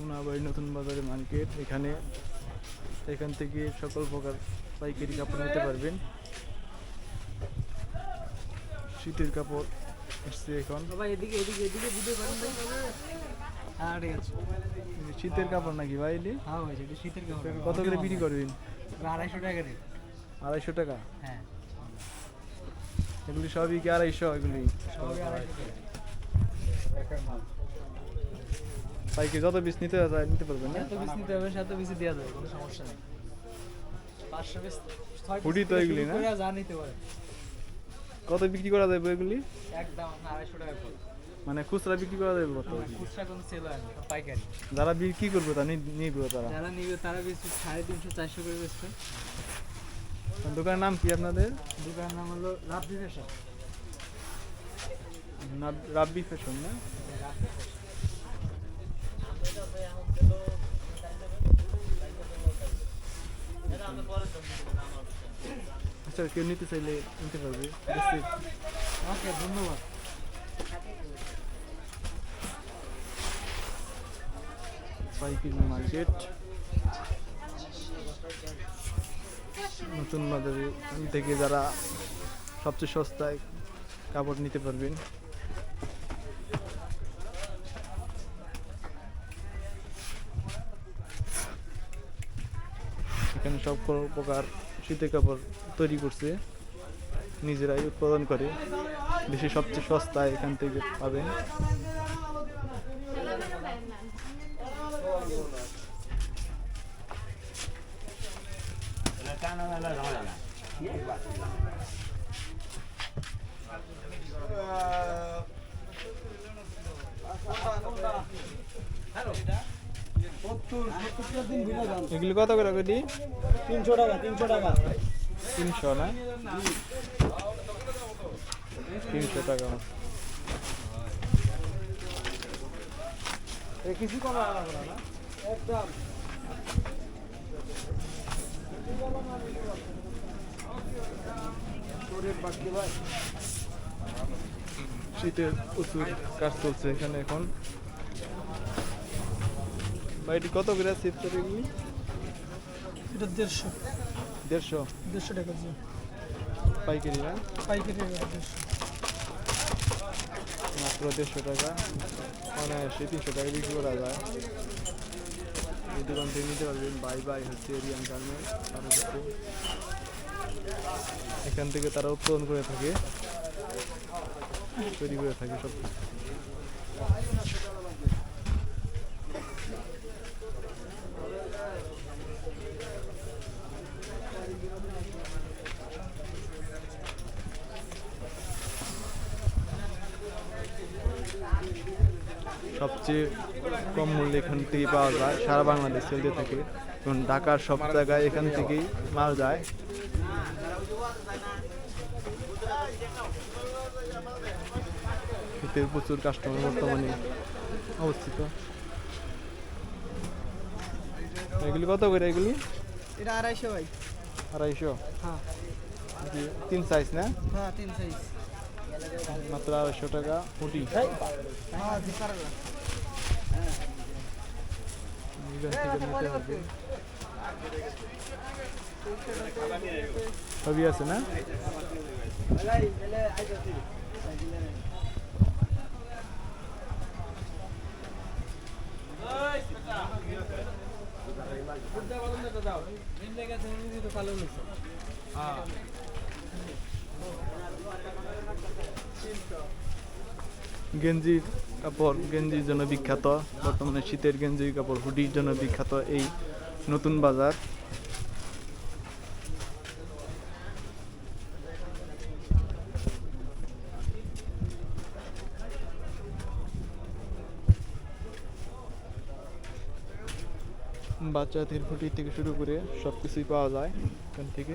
সোনাবাড়ি নতুন বাজারে মার্কেট। এখানে এখান থেকে সকল প্রকার পাইকারি কাপড় নিতে পারবেন। শীতের কাপড় এসছে এখন। হ্যাঁ শীতের কাপড় নাকি ভাই? হ্যাঁ শীতের কাপড়। কত করে বিক্রি করবেন? আড়াইশো টাকা আড়াইশো টাকা? হ্যাঁ। এগুলি সবই কি আড়াইশো? এগুলি সবই আড়াইশো টাকা পাইকারি যত পিস নিতে চায় নিতে পারবেন না? পিস নিতে হবে সাত পিস দেওয়া যাবে কোনো সমস্যা নেই। পাঁচশো তো এগুলি না? যা নিতে পারে। কত বিক্রি করা যাবে এগুলি? একদম আড়াইশো টাকা করে। মানে খুচরা বিক্রি করা যাবে কত খুচরা কোনো সেল হয় না সব পাইকারি। যারা বিক্রি করবে তা নি- নিবে তারা? যারা নিবে তারা বেশি সাড়ে তিনশো চারশো করে বেচবে। দোকানের নাম কি আপনাদের? দোকানের নাম হলো রাব্বি ফ্যাশন। রাব্বি ফ্যাশন না? আচ্ছা কেউ নিতে চাইলে নিতে পারবে। ওকে ধন্যবাদ। পাইকারি মার্কেট নতুন বাজারে থেকে যারা সবচেয়ে সস্তায় কাপড় নিতে পারবেন এখানে সব প্রকার শীতের কাপড় তৈরি করছে, নিজেরাই উৎপাদন করে। দেশে সবচেয়ে সস্তা এখান থেকে পাবেন। এগুলি কত করে করি তিনশো টাকা তিনশো টাকা। তিনশো না? তিনশো টাকা। কিছু কম একদম। শীতের প্রচুর কাজ চলছে এখানে এখন। বাড়িটি কত করে শীতের এগুলি এটা দেড়শো। দেড়শো? দেড়শো টাকা দিয়ে পাইকারি না পাইকারি দেড়শো। মাত্র দেড়শো টাকা। অনায়াসে তিনশো টাকা বিক্রি করা যায়। এই দোকান থেকে নিতে পারবেন বাই বাই হচ্ছে এরিয়ান গার্মেন্ট এখান থেকে তারা উৎপাদন করে থাকে তৈরি করে থাকে সব সবচেয়ে কম মূল্যে এখান থেকে পাওয়া যায় সারা বাংলাদেশ চলতে থাকে। এবং ঢাকার সব জায়গায় এখান থেকেই মাল যায়। শীতের প্রচুর কাস্টমার বর্তমানে অবস্থিত। এগুলি কত করে এগুলি? এটা আড়াইশো ভাই। আড়াইশো? হ্যাঁ। তিন সাইজ না? হ্যাঁ তিন সাইজ মাত্র আড়াইশো টাকা ফুটি হ্যাঁ পারলা এখান থেকে নিতে হবে গেঞ্জির কাপড় গেঞ্জির জন্য বিখ্যাত। বর্তমানে শীতের গেঞ্জির কাপড় হুডির জন্য বিখ্যাত এই নতুন বাজার। বাচ্চাদের হুডি থেকে শুরু করে সব কিছুই পাওয়া যায় এখান থেকে।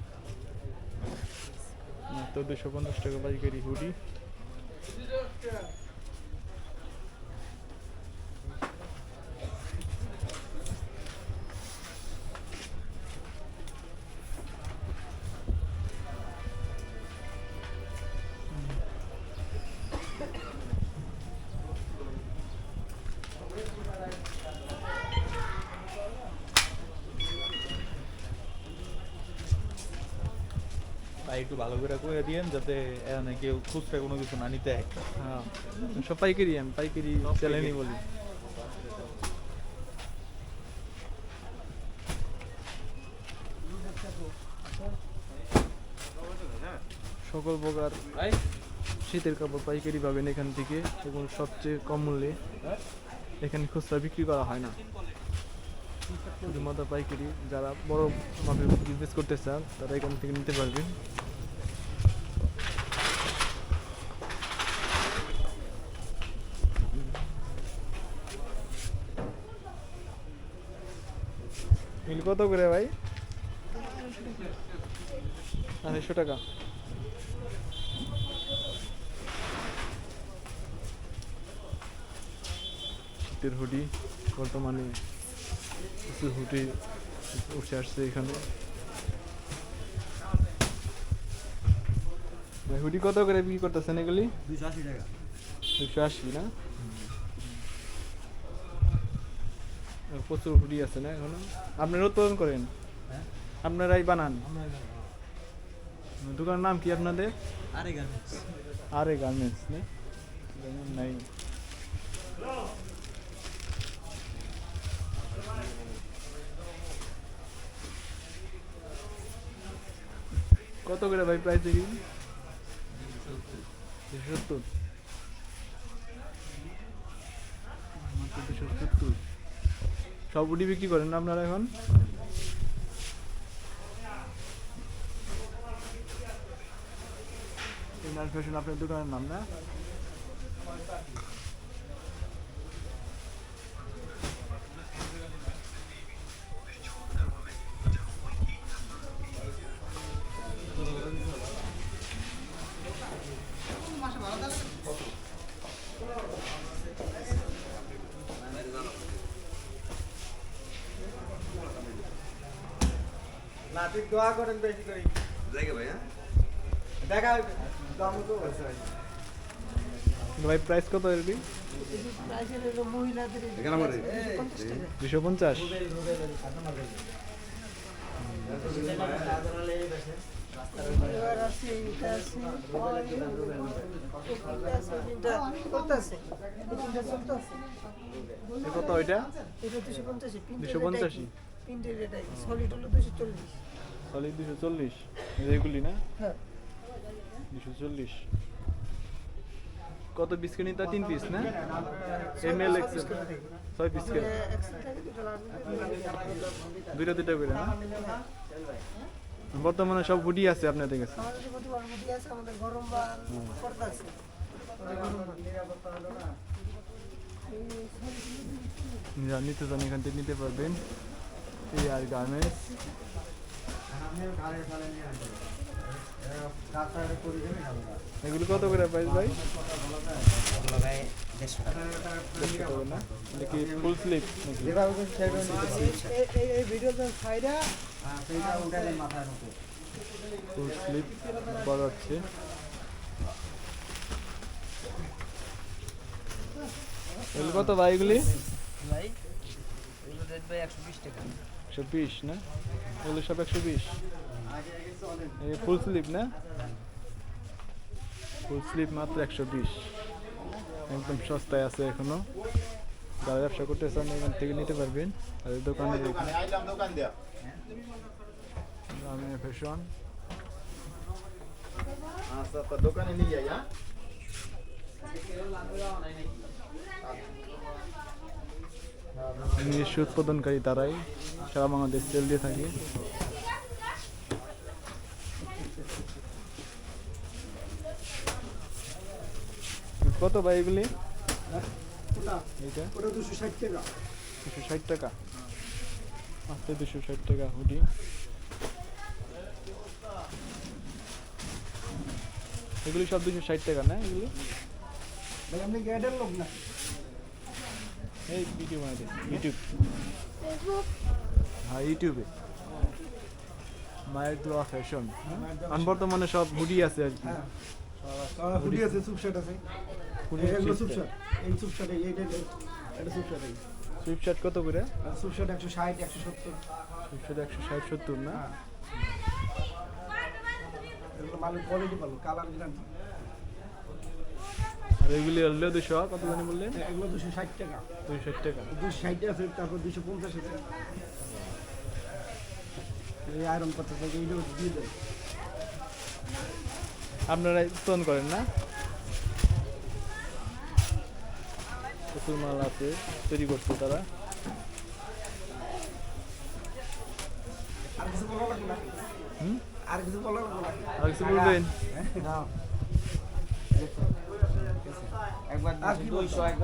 মাত্র দুশো পঞ্চাশ টাকা পাইকারি হুডি। একটু ভালো করে করে দিয়েন যাতে এখানে কেউ খুচরা কোনো কিছু না নিতে হয়। হ্যাঁ সব পাইকারি আমি পাইকারি পাইকারি। বলি। সকল প্রকার শীতের কাপড় পাইকারি পাবেন এখান থেকে এবং সবচেয়ে কম মূল্যে এখানে খুচরা বিক্রি করা হয় না। শুধুমাত্র পাইকারি যারা বড় মাপে বিজনেস করতে চান তারা এখান থেকে নিতে পারবেন। কত করে ভাই? আড়াইশো টাকা। শীতের হুডি বর্তমানে কিছু হুডি উঠে আসছে এখানে। ভাই হুডি কত করে বিক্রি করতেছেন এগুলি? দুশো আশি টাকা। দুশো আশি না? প্রচুর হুডি আছে না এখনও? আপনারা উৎপাদন করেন। হ্যাঁ? আপনারাই বানান। দোকানের নাম কি আপনাদের? আরে গার্মেন্টস। আরে গার্মেন্টস না? নাই। কত করে ভাই প্রাইস দেখি? সত্তর মাত্র দুশো সত্তর সব উডি বিক্রি করেন না আপনারা এখন? ফ্যাশন আপনার দোকানের নাম না? না তুই দোয়া করেন বেশি করে দেখে ভাই হ্যাঁ? দেখা দাম তো আছে ভাই। প্রাইস কত দুশো পঞ্চাশ। এ কত ওইটা দুশো পঞ্চাশি তাহলে দুশো চল্লিশ। এগুলি না? হ্যাঁ। দুশো চল্লিশ। কত বিস্কিট নিতে তিন পিস না? এম এল এক্সেল ছয় পিস দুইটা দুইটা করে না? বর্তমানে সব হুডি আছে আপনাদের কাছে? বা যা নিতে চান এখান থেকে নিতে পারবেন। এই আর গার্মেন্টস এগুলো কত করে প্রাইস ভাই? দেড়শো টাকা না এটা কি ফুল স্লিপ এগুলো কত ভাই এগুলি? ভাই, এগুলো ভাই একশো বিশ টাকা। একশো বিশ না? এগুলো সব একশো বিশ। এই ফুল স্লিপ না? ফুল স্লিপ মাত্র একশো বিশ। একদম সস্তায় আছে এখনও। যারা ব্যবসা করতে চান এখান থেকে নিতে পারবেন। আর এই দোকানে দেয়া। ফ্যাশন। আচ্ছা দোকানে নিয়ে যাই হ্যাঁ? নিজস্ব উৎপাদনকারী তারাই সারা বাংলাদেশ তেল দিয়ে থাকে। কত ভাই এগুলি? দুশো ষাট টাকা। দুশো ষাট টাকা দুশো ষাট টাকা হুডি। এগুলি সব দুশো ষাট টাকা না এগুলি? লোক না? এই ভিডিও বানাতে ইউটিউব হ্যাঁ ইউটিউবে মায়ের দোয়া ফ্যাশন আর বর্তমানে সব হুডি আছে আর কি। হুডি আছে সুপশার্ট আছে। এগুলো সুপশার্ট এই সুপশার্ট এই এইটা এটা এই। সুইফট কত করে? সুপশার্ট একশো ষাট একশো সত্তর। সুইফট একশো ষাট সত্তর না? হ্যাঁ। এগুলো মালের কোয়ালিটি ভালো কালার গ্যারান্টি আর এগুলি হলো দুশো কত জানি বললেন? এগুলো দুশো ষাট টাকা। দুশো ষাট টাকা। দুশো ষাট আছে তারপর দুশো পঞ্চাশ আছে। এই আয়রন করতে থাকে এইটাও দিয়ে দেয় আপনারা উৎপাদন করেন না? প্রচুর মাল আছে তৈরি করছে তারা। আর কিছু বলা লাগবে না? আর কিছু বলা লাগবে না? আর কিছু বলবেন? একবার দুইশো একবার